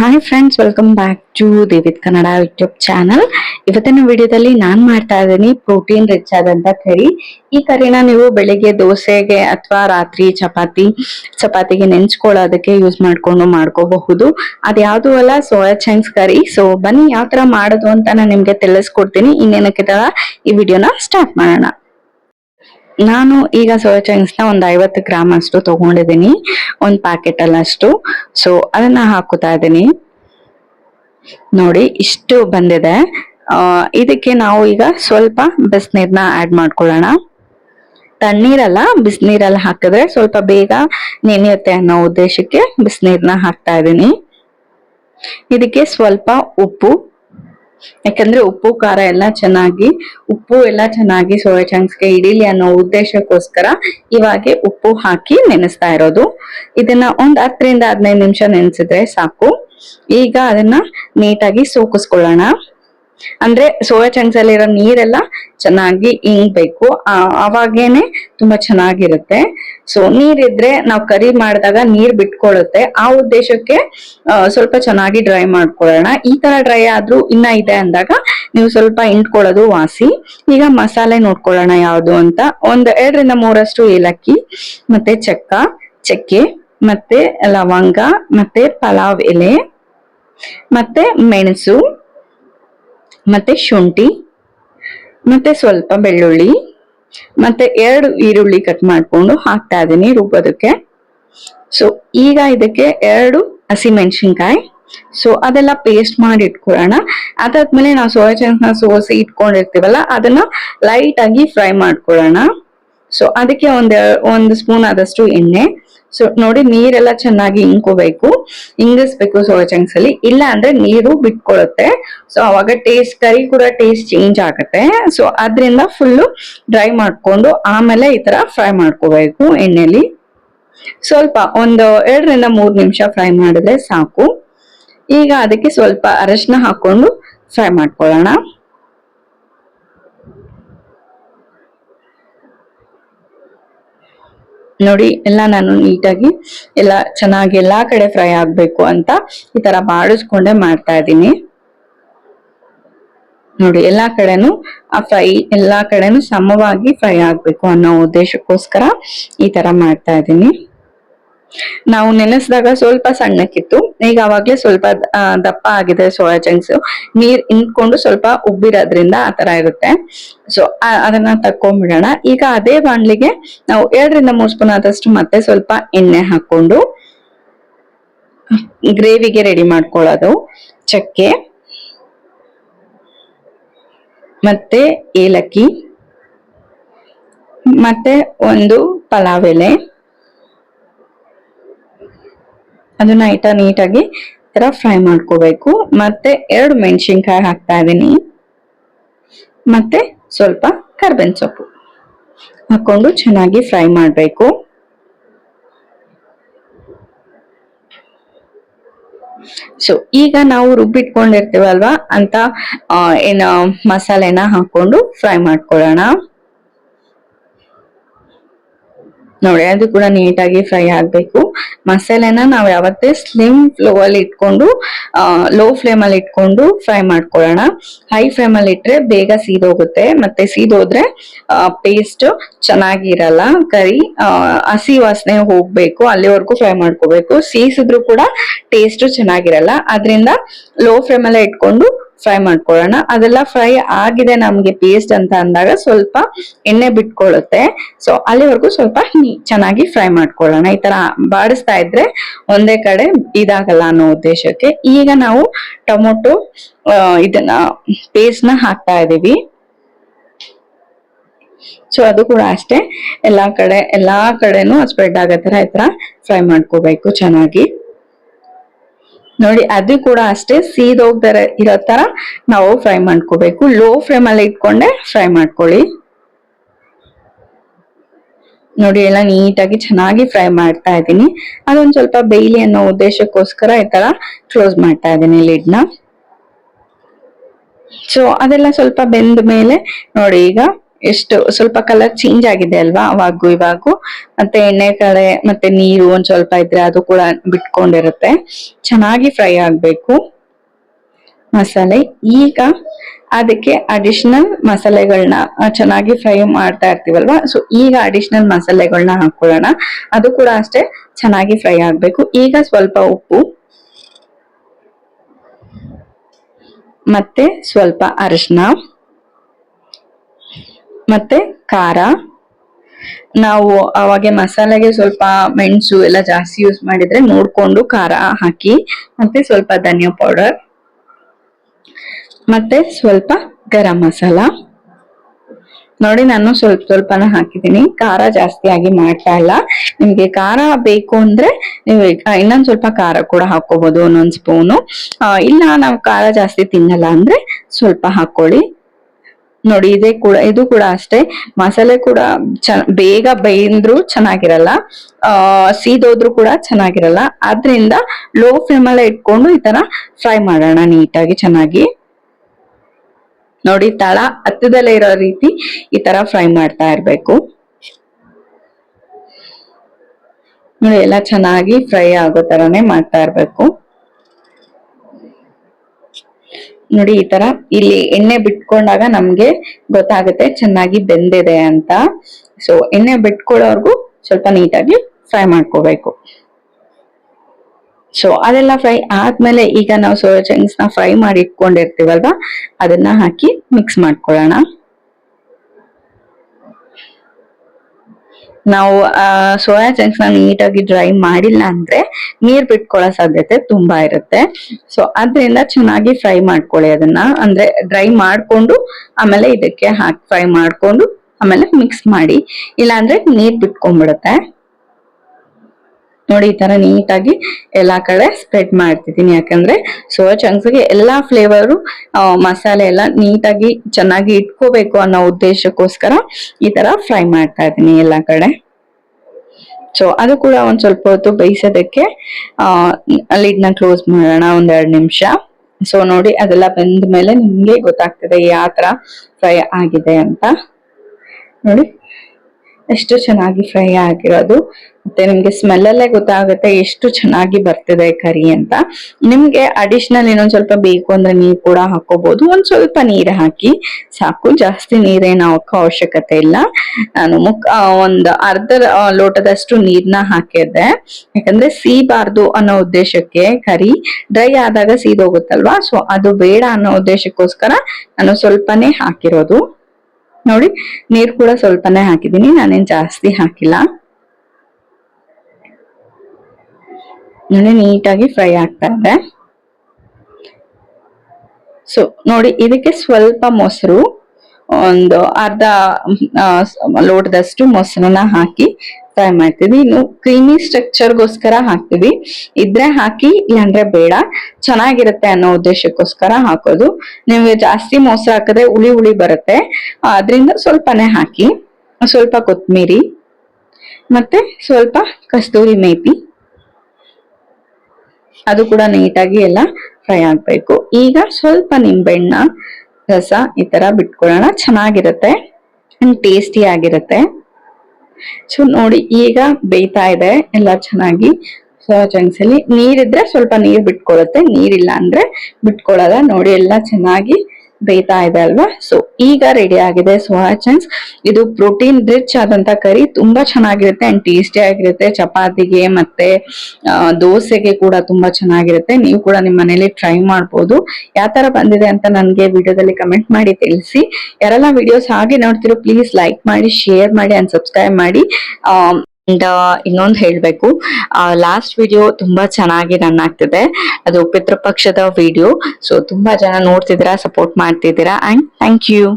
Hi friends welcome back to Devith Kannada YouTube channel ಇವತ್ತಿನ ವಿಡಿಯೋದಲ್ಲಿ ನಾನ್ ಮಾಡ್ತಾ ಇದ್ದೀನಿ ಪ್ರೋಟೀನ್ ರಿಚ್ ಆದಂತ ಕರಿ ಈ ಕರಿನ ನೀವು ಬೆಳಿಗ್ಗೆ ದೋಸೆಗೆ ಅಥವಾ ರಾತ್ರಿ ಚಪಾತಿ, ಚಪಾತಿಗೆ ನೆಂಚ್ಕೊಳ್ಳೋದಕ್ಕೆ ಯೂಸ್ ಮಾಡ್ಕೊಂಡು ಮಾಡ್ಕೋಬಹುದು. ಅದ್ಯಾವುದು ಅಲ್ಲ ಸೋಯಾ ಚಂಕ್ಸ್ ಕರಿ ಸೊ ಬನ್ನಿ ಯಾವ ತರ ಮಾಡೋದು ಅಂತ ನಾನು ನಿಮ್ಗೆ ತಿಳಿಸ್ಕೊಡ್ತೀನಿ. ಇನ್ನೇನಕ್ಕೆ ತರ ಈ ವಿಡಿಯೋನ ಸ್ಟಾರ್ಟ್ ಮಾಡೋಣ. ನಾನು ಈಗ ಸೋಯಾ ಚಂಕ್ಸ್ ಒಂದ್ ಐವತ್ತು ಗ್ರಾಮ್ ಅಷ್ಟು ತಗೊಂಡಿದ್ದೀನಿ. ಒಂದು ಪ್ಯಾಕೆಟ್ ಅಷ್ಟು. ಸೊ ಅದನ್ನ ಹಾಕುತ್ತಾ ಇದ್ದೀನಿ. ನೋಡಿ, ಇಷ್ಟು ಬಂದಿದೆ. ಇದಕ್ಕೆ ನಾವು ಈಗ ಸ್ವಲ್ಪ ಬಿಸಿನೀರ್ನ ಆಡ್ ಮಾಡ್ಕೊಳ್ಳೋಣ. ತಣ್ಣೀರಲ್ಲ, ಬಿಸಿನೀರಲ್ಲಿ ಹಾಕಿದ್ರೆ ಸ್ವಲ್ಪ ಬೇಗ ನೆನೆಯುತ್ತೆ ಅನ್ನೋ ಉದ್ದೇಶಕ್ಕೆ ಬಿಸಿನೀರ್ನ ಹಾಕ್ತಾ ಇದ್ದೀನಿ. ಇದಕ್ಕೆ ಸ್ವಲ್ಪ ಉಪ್ಪು ಯಾಕಂದ್ರೆ ಉಪ್ಪು, ಖಾರ ಎಲ್ಲ ಚೆನ್ನಾಗಿ, ಉಪ್ಪು ಎಲ್ಲ ಚೆನ್ನಾಗಿ ಸೋಯಾ ಚಂಕ್ಸ್ಗೆ ಇಡೀಲಿ ಅನ್ನೋ ಉದ್ದೇಶಕ್ಕೋಸ್ಕರ ಇವಾಗೆ ಉಪ್ಪು ಹಾಕಿ ನೆನೆಸ್ತಾ ಇರೋದು. ಇದನ್ನ ಒಂದ್ ಹತ್ತರಿಂದ ಹದಿನೈದು ನಿಮಿಷ ನೆನೆಸಿದ್ರೆ ಸಾಕು. ಈಗ ಅದನ್ನ ನೀಟಾಗಿ ಸೋಕಿಸ್ಕೊಳ್ಳೋಣ. ಅಂದ್ರೆ ಸೋಯಾ ಚಂಕ್ಸ್ ಅಲ್ಲಿರೋ ನೀರೆಲ್ಲ ಚೆನ್ನಾಗಿ ಇಂಗ್ಬೇಕು. ಆ- ಅವಾಗೇನೆ ತುಂಬಾ ಚೆನ್ನಾಗಿರುತ್ತೆ. ಸೊ ನೀರಿದ್ರೆ ನಾವು ಕರಿ ಮಾಡಿದಾಗ ನೀರ್ ಬಿಟ್ಕೊಳ್ಳುತ್ತೆ ಆ ಉದ್ದೇಶಕ್ಕೆ ಸ್ವಲ್ಪ ಚೆನ್ನಾಗಿ ಡ್ರೈ ಮಾಡ್ಕೊಳ್ಳೋಣ. ಈ ತರ ಡ್ರೈ ಆದ್ರೂ ಇನ್ನ ಇದೆ ಅಂದಾಗ ನೀವು ಸ್ವಲ್ಪ ಇಂಟ್ಕೊಳ್ಳೋದು ವಾಸಿ. ಈಗ ಮಸಾಲೆ ನೋಡ್ಕೊಳ್ಳೋಣ ಯಾವುದು ಅಂತ. ಒಂದ್ ಎರಡರಿಂದ ಮೂರಷ್ಟು ಏಲಕ್ಕಿ, ಮತ್ತೆ ಚಕ್ಕ, ಚಕ್ಕೆ, ಮತ್ತೆ ಲವಂಗ, ಮತ್ತೆ ಪಲಾವ್ ಎಲೆ, ಮತ್ತೆ ಮೆಣಸು ಮತ್ತೆ ಶುಂಠಿ, ಮತ್ತೆ ಸ್ವಲ್ಪ ಬೆಳ್ಳುಳ್ಳಿ, ಮತ್ತೆ ಎರಡು ಈರುಳ್ಳಿ ಕಟ್ ಮಾಡ್ಕೊಂಡು ಹಾಕ್ತಾ ಇದೀನಿ ರುಬ್ಬೋದಕ್ಕೆ. ಸೊ ಈಗ ಇದಕ್ಕೆ ಎರಡು ಹಸಿಮೆಣಸಿನ್ಕಾಯಿ. ಸೊ ಅದೆಲ್ಲ ಪೇಸ್ಟ್ ಮಾಡಿ ಇಟ್ಕೊಳ್ಳೋಣ. ಅದಾದ್ಮೇಲೆ ನಾವು ಸೋಯಾ ಚಂಕ್ಸ್ನ ಸೋಸಿ ಇಟ್ಕೊಂಡಿರ್ತೀವಲ್ಲ, ಅದನ್ನ ಲೈಟ್ ಆಗಿ ಫ್ರೈ ಮಾಡ್ಕೊಳ್ಳೋಣ. ಸೊ ಅದಕ್ಕೆ ಒಂದ್, ಒಂದು ಸ್ಪೂನ್ ಆದಷ್ಟು ಎಣ್ಣೆ. ಸೊ ನೋಡಿ ನೀರೆಲ್ಲ ಚೆನ್ನಾಗಿ ಇಂಕೋಬೇಕು. ಇಂಗಿಸ್ಬೇಕು ಸೋಯಾ ಚಂಕ್ಸ್ ಅಲ್ಲಿ. ಇಲ್ಲ ಅಂದ್ರೆ ನೀರು ಬಿಟ್ಕೊಳ್ಳುತ್ತೆ ಸೊ ಅವಾಗ ಟೇಸ್ಟ್ ಕರಿ ಕೂಡ ಟೇಸ್ಟ್ ಚೇಂಜ್ ಆಗುತ್ತೆ. ಸೊ ಅದರಿಂದ ಫುಲ್ಲು ಡ್ರೈ ಮಾಡ್ಕೊಂಡು ಆಮೇಲೆ ಈ ತರ ಫ್ರೈ ಮಾಡ್ಕೋಬೇಕು ಎಣ್ಣೆಲಿ. ಸ್ವಲ್ಪ ಒಂದು ಎರಡರಿಂದ ಮೂರು ನಿಮಿಷ ಫ್ರೈ ಮಾಡಿದ್ರೆ ಸಾಕು. ಈಗ ಅದಕ್ಕೆ ಸ್ವಲ್ಪ ಅರಶಿನ ಹಾಕೊಂಡು ಫ್ರೈ ಮಾಡ್ಕೊಳ್ಳೋಣ. ನೋಡಿ, ಎಲ್ಲ ನಾನು ನೀಟಾಗಿ ಎಲ್ಲ ಚೆನ್ನಾಗಿ ಎಲ್ಲಾ ಕಡೆ ಫ್ರೈ ಆಗ್ಬೇಕು ಅಂತ ಈ ತರ ಬಾಡಿಸ್ಕೊಂಡೆ ಮಾಡ್ತಾ ಇದ್ದೀನಿ. ನೋಡಿ, ಎಲ್ಲಾ ಕಡೆನು ಆ ಫ್ರೈ, ಎಲ್ಲಾ ಕಡೆನು ಸಮವಾಗಿ ಫ್ರೈ ಆಗ್ಬೇಕು ಅನ್ನೋ ಉದ್ದೇಶಕ್ಕೋಸ್ಕರ ಈ ತರ ಮಾಡ್ತಾ ಇದ್ದೀನಿ. ನಾವು ನೆನೆಸಿದಾಗ ಸ್ವಲ್ಪ ಸಣ್ಣಕ್ಕಿತ್ತು. ಈಗ ಅವಾಗ್ಲೇ ಸ್ವಲ್ಪ ದಪ್ಪ ಆಗಿದೆ ಸೋಯಾ ಚಂಕ್ಸ್ ನೀರ್ ಇನ್ಕೊಂಡು ಸ್ವಲ್ಪ ಉಬ್ಬಿರೋದ್ರಿಂದ ಆ ತರ ಇರುತ್ತೆ. ಸೊ ಅದನ್ನ ತಕೊಂಡ್ಬಿಡೋಣ ಈಗ ಅದೇ ಬಾಣ್ಲಿಗೆ ನಾವು ಎರಡರಿಂದ ಮೂರ್ ಸ್ಪೂನ್ ಆದಷ್ಟು ಮತ್ತೆ ಸ್ವಲ್ಪ ಎಣ್ಣೆ ಹಾಕೊಂಡು ಗ್ರೇವಿಗೆ ರೆಡಿ ಮಾಡ್ಕೊಳ್ಳೋದು. ಚಕ್ಕೆ ಮತ್ತೆ ಏಲಕ್ಕಿ ಮತ್ತೆ ಒಂದು ಪಲಾವ್ ಎಲೆ. ಅದನ್ನ ಐಟ ನೀಟಾಗಿ ತರ ಫ್ರೈ ಮಾಡ್ಕೋಬೇಕು. ಮತ್ತೆ ಎರಡು ಮೆಣಸಿನ್ಕಾಯಿ ಹಾಕ್ತಾ ಇದ್ದೀನಿ ಮತ್ತೆ ಸ್ವಲ್ಪ ಕರ್ಬೇವಿನ ಸೊಪ್ಪು ಹಾಕೊಂಡು ಚೆನ್ನಾಗಿ ಫ್ರೈ ಮಾಡಬೇಕು. ಸೊ ಈಗ ನಾವು ರುಬ್ಬಿಟ್ಕೊಂಡಿರ್ತೀವಲ್ವಾ? ಅಂತ ಏನ, ಮಸಾಲೆನ ಹಾಕೊಂಡು ಫ್ರೈ ಮಾಡ್ಕೊಳ್ಳೋಣ. ನೋಡಿ, ಅದು ಕೂಡ ನೀಟಾಗಿ ಫ್ರೈ ಆಗ್ಬೇಕು. ಮಸಾಲೆನ ನಾವು ಯಾವತ್ತೇ ಸ್ಲಿಮ್ ಫ್ಲೋ ಅಲ್ಲಿ ಇಟ್ಕೊಂಡು ಲೋ ಫ್ಲೇಮ್ ಅಲ್ಲಿ ಇಟ್ಕೊಂಡು ಫ್ರೈ ಮಾಡ್ಕೊಳ್ಳೋಣ. ಹೈ ಫ್ಲೇಮ್ ಅಲ್ಲಿ ಇಟ್ರೆ ಬೇಗ ಸೀದೋಗುತ್ತೆ. ಮತ್ತೆ ಸೀದೋದ್ರೆ ಪೇಸ್ಟ್ ಚೆನ್ನಾಗಿರಲ್ಲ. ಕರಿ ಹಸಿ ವಾಸನೆ ಹೋಗ್ಬೇಕು. ಅಲ್ಲಿವರೆಗೂ ಫ್ರೈ ಮಾಡ್ಕೋಬೇಕು. ಸೀಸಿದ್ರು ಕೂಡ ಟೇಸ್ಟ್ ಚೆನ್ನಾಗಿರಲ್ಲ. ಅದರಿಂದ ಲೋ ಫ್ಲೇಮ್ ಅಲ್ಲೇ ಇಟ್ಕೊಂಡು ಫ್ರೈ ಮಾಡ್ಕೊಳ್ಳೋಣ. ಅದೆಲ್ಲ ಫ್ರೈ ಆಗಿದೆ ನಮ್ಗೆ ಪೇಸ್ಟ್ ಅಂತ ಅಂದಾಗ ಸ್ವಲ್ಪ ಎಣ್ಣೆ ಬಿಟ್ಕೊಳ್ಳುತ್ತೆ. ಸೊ ಅಲ್ಲಿವರೆಗೂ ಸ್ವಲ್ಪ ಚೆನ್ನಾಗಿ ಫ್ರೈ ಮಾಡ್ಕೊಳ್ಳೋಣ. ಈ ತರ ಬಾಡಿಸ್ತಾ ಇದ್ರೆ ಒಂದೇ ಕಡೆ ಇದಾಗಲ್ಲ ಅನ್ನೋ ಉದ್ದೇಶಕ್ಕೆ. ಈಗ ನಾವು ಟೊಮೊಟೊ ಇದನ್ನ ಪೇಸ್ಟ್ನ ಹಾಕ್ತಾ ಇದೀವಿ. ಸೊ ಅದು ಕೂಡ ಅಷ್ಟೇ. ಎಲ್ಲಾ ಕಡೆ, ಎಲ್ಲಾ ಕಡೆನೂ ಸ್ಪ್ರೆಡ್ ಆಗೋ ತರ ಈ ತರ ಫ್ರೈ ಮಾಡ್ಕೋಬೇಕು ಚೆನ್ನಾಗಿ. ನೋಡಿ, ಅದು ಕೂಡ ಅಷ್ಟೇ ಸೀದೋಗ್ದರ ಇರೋ ತರ ನಾವು ಫ್ರೈ ಮಾಡ್ಕೋಬೇಕು. ಲೋ ಫ್ಲೇಮ್ ಅಲ್ಲಿ ಇಟ್ಕೊಂಡೆ ಫ್ರೈ ಮಾಡ್ಕೊಳ್ಳಿ. ನೋಡಿ, ಎಲ್ಲ ನೀಟಾಗಿ ಚೆನ್ನಾಗಿ ಫ್ರೈ ಮಾಡ್ತಾ ಇದ್ದೀನಿ. ಅದೊಂದು ಸ್ವಲ್ಪ ಬೇಯ್ಲಿ ಅನ್ನೋ ಉದ್ದೇಶಕ್ಕೋಸ್ಕರ ಈ ತರ ಕ್ಲೋಸ್ ಮಾಡ್ತಾ ಇದ್ದೀನಿ ಲಿಡ್ನ ಸೊ ಅದೆಲ್ಲ ಸ್ವಲ್ಪ ಬೆಂದ ಮೇಲೆ ನೋಡಿ, ಈಗ ಎಷ್ಟು ಸ್ವಲ್ಪ ಕಲರ್ ಚೇಂಜ್ ಆಗಿದೆ ಅಲ್ವಾ? ಅವಾಗೂ ಇವಾಗೂ. ಮತ್ತೆ ಎಣ್ಣೆ ಕಡೆ ಮತ್ತೆ ನೀರು ಒಂದ್ ಸ್ವಲ್ಪ ಇದ್ರೆ ಅದು ಕೂಡ ಬಿಟ್ಕೊಂಡಿರುತ್ತೆ. ಚೆನ್ನಾಗಿ ಫ್ರೈ ಆಗ್ಬೇಕು. ಮಸಾಲೆ. ಈಗ ಅದಕ್ಕೆ ಅಡಿಷನಲ್ ಮಸಾಲೆಗಳನ್ನ ಚೆನ್ನಾಗಿ ಫ್ರೈ ಮಾಡ್ತಾ ಇರ್ತೀವಲ್ವಾ? ಸೊ ಈಗ ಅಡಿಷನಲ್ ಮಸಾಲೆಗಳನ್ನ ಹಾಕೊಳ್ಳೋಣ. ಅದು ಕೂಡ ಅಷ್ಟೇ ಚೆನ್ನಾಗಿ ಫ್ರೈ ಆಗ್ಬೇಕು. ಈಗ ಸ್ವಲ್ಪ ಉಪ್ಪು. ಮತ್ತೆ ಸ್ವಲ್ಪ ಅರಿಶಿನ. ಮತ್ತೆ ಖಾರ. ನಾವು ಅವಾಗೆ ಮಸಾಲೆಗೆ ಸ್ವಲ್ಪ ಮೆಣಸು ಎಲ್ಲ ಜಾಸ್ತಿ ಯೂಸ್ ಮಾಡಿದ್ರೆ ನೋಡ್ಕೊಂಡು ಖಾರ ಹಾಕಿ, ಮತ್ತೆ ಸ್ವಲ್ಪ ಧನಿಯಾ ಪೌಡರ್ ಮತ್ತೆ ಸ್ವಲ್ಪ ಗರಂ ಮಸಾಲ. ನೋಡಿ ನಾನು ಸ್ವಲ್ಪ ಸ್ವಲ್ಪನ ಹಾಕಿದ್ದೀನಿ. ಖಾರ ಜಾಸ್ತಿ ಆಗಿ ಮಾಡ್ತಾ ಇಲ್ಲ. ನಿಮ್ಗೆ ಖಾರ ಬೇಕು ಅಂದ್ರೆ ನೀವು ಇನ್ನೊಂದ್ ಸ್ವಲ್ಪ ಖಾರ ಕೂಡ ಹಾಕೋಬಹುದು ಒಂದೊಂದ್ ಸ್ಪೂನು ಇಲ್ಲ ನಾವು ಖಾರ ಜಾಸ್ತಿ ತಿನ್ನಲ್ಲ ಅಂದ್ರೆ ಸ್ವಲ್ಪ ಹಾಕೊಳ್ಳಿ ನೋಡಿ, ಇದೇ ಕೂಡ, ಇದು ಕೂಡ ಅಷ್ಟೇ. ಮಸಾಲೆ ಕೂಡ ಬೇಗ ಬೇಯ್ದ್ರು ಚೆನ್ನಾಗಿರಲ್ಲ. ಆ, ಸೀದೋದ್ರು ಕೂಡ ಚೆನ್ನಾಗಿರಲ್ಲ. ಆದ್ರಿಂದ ಲೋ ಫ್ಲೇಮ್ ಅಲ್ಲೇ ಇಟ್ಕೊಂಡು ಈ ತರ ಫ್ರೈ ಮಾಡೋಣ ನೀಟಾಗಿ, ಚೆನ್ನಾಗಿ. ನೋಡಿ, ತಳ ಹತ್ತದಲ್ಲೇ ಇರೋ ರೀತಿ ಈ ತರ ಫ್ರೈ ಮಾಡ್ತಾ ಇರ್ಬೇಕು. ನೋಡಿ, ಎಲ್ಲ ಚೆನ್ನಾಗಿ ಫ್ರೈ ಆಗೋ ತರನೇ ಮಾಡ್ತಾ ಇರ್ಬೇಕು. ನೋಡಿ, ಈ ತರ ಇಲ್ಲಿ ಎಣ್ಣೆ ಬಿಟ್ಕೊಂಡಾಗ ನಮ್ಗೆ ಗೊತ್ತಾಗುತ್ತೆ ಚೆನ್ನಾಗಿ ಬೆಂದಿದೆ ಅಂತ. ಸೊ ಎಣ್ಣೆ ಬಿಟ್ಕೊಳ್ಳೋರ್ಗು ಸ್ವಲ್ಪ ನೀಟಾಗಿ ಫ್ರೈ ಮಾಡ್ಕೋಬೇಕು. ಸೊ ಅದೆಲ್ಲ ಫ್ರೈ ಆದ್ಮೇಲೆ ಈಗ ನಾವು ಸೋಯಾ ಚಂಕ್ಸ್ನ ಫ್ರೈ ಮಾಡಿ ಇಟ್ಕೊಂಡಿರ್ತೀವಲ್ವಾ, ಅದನ್ನ ಹಾಕಿ ಮಿಕ್ಸ್ ಮಾಡ್ಕೊಳ್ಳೋಣ. ನಾವು ಸೋಯಾ ಚಂಕ್ಸ್ನ ನೀಟಾಗಿ ಡ್ರೈ ಮಾಡಿಲ್ಲ ಅಂದ್ರೆ ನೀರ್ ಬಿಟ್ಕೊಳ್ಳೋ ಸಾಧ್ಯತೆ ತುಂಬಾ ಇರುತ್ತೆ. ಸೊ ಅದರಿಂದ ಚೆನ್ನಾಗಿ ಫ್ರೈ ಮಾಡ್ಕೊಳ್ಳಿ ಅದನ್ನ. ಅಂದ್ರೆ ಡ್ರೈ ಮಾಡ್ಕೊಂಡು ಆಮೇಲೆ ಇದಕ್ಕೆ ಹಾಕಿ ಫ್ರೈ ಮಾಡ್ಕೊಂಡು ಆಮೇಲೆ ಮಿಕ್ಸ್ ಮಾಡಿ. ಇಲ್ಲಾಂದ್ರೆ ನೀರ್ ಬಿಟ್ಕೊಂಡ್ಬಿಡುತ್ತೆ. ನೋಡಿ ಈ ತರ ನೀಟಾಗಿ ಎಲ್ಲಾ ಕಡೆ ಸ್ಪ್ರೆಡ್ ಮಾಡ್ತಿದ್ದೀನಿ. ಯಾಕಂದ್ರೆ ಸೋಯಾ ಚಂಕ್ಸ್ಗೆ ಎಲ್ಲಾ ಫ್ಲೇವರು ಮಸಾಲೆ ಎಲ್ಲ ನೀಟಾಗಿ ಚೆನ್ನಾಗಿ ಇಟ್ಕೋಬೇಕು ಅನ್ನೋ ಉದ್ದೇಶಕ್ಕೋಸ್ಕರ ಈ ತರ ಫ್ರೈ ಮಾಡ್ತಾ ಇದ್ದೀನಿ ಎಲ್ಲಾ ಕಡೆ. ಸೊ ಅದು ಕೂಡ ಒಂದ್ ಸ್ವಲ್ಪ ಹೊತ್ತು ಬೇಯಿಸೋದಕ್ಕೆ, ಆ ಲಿಡ್ನ ಕ್ಲೋಸ್ ಮಾಡೋಣ ಒಂದೆರಡು ನಿಮಿಷ. ಸೊ ನೋಡಿ ಅದೆಲ್ಲ ಬೆಂದ ಮೇಲೆ ನಿಮ್ಗೆ ಗೊತ್ತಾಗ್ತದೆ ಯಾವ ತರ ಫ್ರೈ ಆಗಿದೆ ಅಂತ. ನೋಡಿ, ಎಷ್ಟು ಚೆನ್ನಾಗಿ ಫ್ರೈ ಆಗಿರೋದು. ಮತ್ತೆ ನಿಮ್ಗೆ ಸ್ಮೆಲ್ ಅಲ್ಲೇ ಗೊತ್ತಾಗುತ್ತೆ ಎಷ್ಟು ಚೆನ್ನಾಗಿ ಬರ್ತಿದೆ ಕರಿ ಅಂತ. ನಿಮ್ಗೆ ಅಡಿಷನಲ್ ಇನ್ನೊಂದ್ ಸ್ವಲ್ಪ ಬೇಕು ಅಂದ್ರೆ ನೀರ್ ಕೂಡ ಹಾಕೋಬಹುದು ಒಂದ್ ಸ್ವಲ್ಪ ನೀರ್ ಹಾಕಿ ಸಾಕು. ಜಾಸ್ತಿ ನೀರೇನು ಹಾಕೋ ಅವಶ್ಯಕತೆ ಇಲ್ಲ. ನಾನು ಮುಖ ಒಂದ್ ಅರ್ಧ ಲೋಟದಷ್ಟು ನೀರ್ನ ಹಾಕಿದ್ದೆ. ಯಾಕಂದ್ರೆ ಸೀಬಾರ್ದು ಅನ್ನೋ ಉದ್ದೇಶಕ್ಕೆ ಕರಿ ಡ್ರೈ ಆದಾಗ ಸೀದೋಗುತ್ತಲ್ವಾ? ಸೊ ಅದು ಬೇಡ ಅನ್ನೋ ಉದ್ದೇಶಕ್ಕೋಸ್ಕರ ನಾನು ಸ್ವಲ್ಪನೇ ಹಾಕಿರೋದು. ನೋಡಿ, ನೀರ್ ಕೂಡ ಸ್ವಲ್ಪನೇ ಹಾಕಿದ್ದೀನಿ. ನಾನೇನ್ ಜಾಸ್ತಿ ಹಾಕಿಲ್ಲ. ನೋಡಿ ನೀಟಾಗಿ ಫ್ರೈ ಆಗ್ತಾ ಇದೆ. ಸೊ ನೋಡಿ ಇದಕ್ಕೆ ಸ್ವಲ್ಪ ಮೊಸರು, ಒಂದು ಅರ್ಧ ಲೋಟದಷ್ಟು ಮೊಸರನ್ನ ಹಾಕಿ ಫ್ರೈ ಮಾಡ್ತೀವಿ. ಇನ್ನು ಕ್ರೀಮಿ ಸ್ಟ್ರಕ್ಚರ್ಗೋಸ್ಕರ ಹಾಕ್ತೀವಿ. ಇದ್ರೆ ಹಾಕಿ ಇಲ್ಲಾಂದ್ರೆ ಬೇಡ. ಚೆನ್ನಾಗಿರುತ್ತೆ ಅನ್ನೋ ಉದ್ದೇಶಕ್ಕೋಸ್ಕರ ಹಾಕೋದು. ನಿಮಗೆ ಜಾಸ್ತಿ ಮೊಸರು ಹಾಕಿದ್ರೆ ಹುಳಿ ಹುಳಿ ಬರುತ್ತೆ. ಅದರಿಂದ ಸ್ವಲ್ಪನೇ ಹಾಕಿ, ಸ್ವಲ್ಪ ಕೊತ್ತಂಬರಿ ಮತ್ತೆ ಸ್ವಲ್ಪ ಕಸ್ತೂರಿ ಮೇಥಿ ಅದು ಕೂಡ ನೀಟಾಗಿ ಎಲ್ಲ ಫ್ರೈ ಆಗ್ಬೇಕು. ಈಗ ಸ್ವಲ್ಪ ನಿಂಬೆಹಣ್ಣ, ರಸ ಈ ತರ ಬಿಟ್ಕೊಳ್ಳೋಣ. ಚೆನ್ನಾಗಿರುತ್ತೆ ಟೇಸ್ಟಿ ಆಗಿರುತ್ತೆ. ಸೊ ನೋಡಿ ಈಗ ಬೇಯ್ತಾ ಇದೆ. ಎಲ್ಲ ಚೆನ್ನಾಗಿ ಸೋಯಾ ಅಲ್ಲಿ. ನೀರಿದ್ರೆ ಸ್ವಲ್ಪ ನೀರ್ ಬಿಟ್ಕೊಳ್ಳುತ್ತೆ. ನೀರಿಲ್ಲ ಅಂದ್ರೆ ಬಿಟ್ಕೊಳ್ಳಲ್ಲ. ನೋಡಿ ಎಲ್ಲ ಚೆನ್ನಾಗಿ ಬೇಯ್ತಾ ಇದೆ ಅಲ್ವಾ? ಸೊ ಈಗ ರೆಡಿ ಆಗಿದೆ ಸೋಯಾ ಚಂಕ್ಸ್ ಇದು ಪ್ರೋಟೀನ್ ರಿಚ್ ಆದಂತ ಕರಿ ತುಂಬಾ ಚೆನ್ನಾಗಿರುತ್ತೆ ಅಂಡ್ ಟೇಸ್ಟಿ ಆಗಿರುತ್ತೆ. ಚಪಾತಿಗೆ ಮತ್ತೆ ದೋಸೆಗೆ ಕೂಡ ತುಂಬಾ ಚೆನ್ನಾಗಿರುತ್ತೆ. ನೀವು ಕೂಡ ನಿಮ್ಮ ಮನೇಲಿ ಟ್ರೈ ಮಾಡ್ಬೋದು. ಯಾವ ತರ ಬಂದಿದೆ ಅಂತ ನನ್ಗೆ ವಿಡಿಯೋದಲ್ಲಿ ಕಮೆಂಟ್ ಮಾಡಿ ತಿಳಿಸಿ. ಯಾರೆಲ್ಲ ವಿಡಿಯೋಸ್ ಹಾಗೆ ನೋಡ್ತಿರೋ ಪ್ಲೀಸ್ ಲೈಕ್ ಮಾಡಿ ಶೇರ್ ಮಾಡಿ ಅಂಡ್ ಸಬ್ಸ್ಕ್ರೈಬ್ ಮಾಡಿ. ಅಂಡ್ ಇನ್ನೊಂದು ಹೇಳ್ಬೇಕು. ಲಾಸ್ಟ್ ವಿಡಿಯೋ ತುಂಬಾ ಚೆನ್ನಾಗಿ ರನ್ ಆಗ್ತಿದೆ. ಅದು ಪಿತೃಪಕ್ಷದ ವಿಡಿಯೋ ಸೊ ತುಂಬಾ ಜನ ನೋಡ್ತಿದ್ದೀರಾ ಸಪೋರ್ಟ್ ಮಾಡ್ತಿದ್ದೀರಾ. And thank you